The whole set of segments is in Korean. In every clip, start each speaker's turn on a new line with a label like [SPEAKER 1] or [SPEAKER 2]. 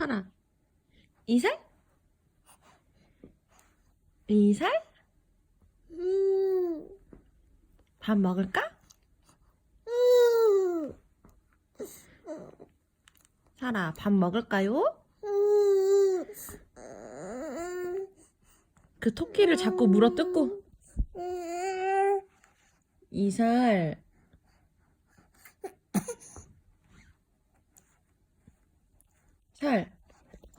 [SPEAKER 1] 하나. 이살? 이살?
[SPEAKER 2] 음,
[SPEAKER 1] 밥 먹을까?
[SPEAKER 2] 음,
[SPEAKER 1] 사라, 밥 먹을까요? 그 토끼를 자꾸 물어뜯고.
[SPEAKER 2] 음.
[SPEAKER 1] 이살. 살.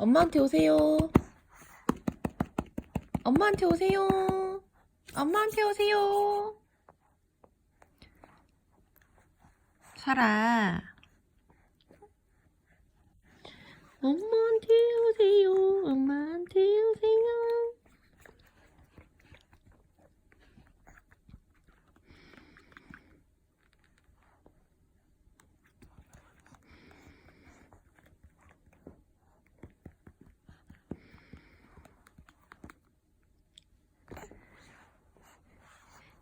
[SPEAKER 1] 엄마한테 오세요. 엄마한테 오세요. 엄마한테 오세요. 살아. 엄마한테 오세요. 엄마한테 오세요.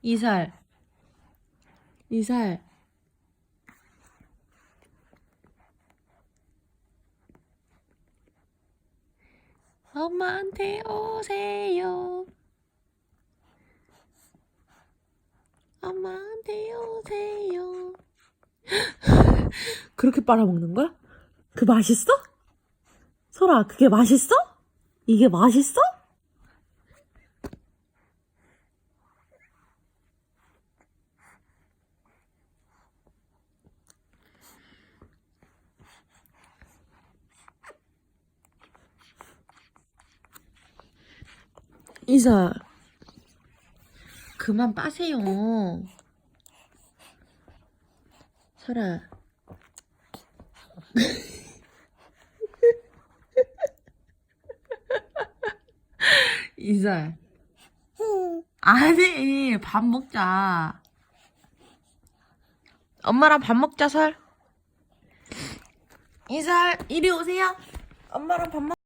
[SPEAKER 1] 이살. 이살. 엄마한테 오세요. 엄마한테 오세요. 그렇게 빨아먹는 거야? 그 맛있어? 소라, 그게 맛있어? 이게 맛있어? 이사, 그만 빠세요. 설아. 이사. 아니, 밥 먹자. 엄마랑 밥 먹자, 설. 이설, 이리 오세요. 엄마랑 밥 먹.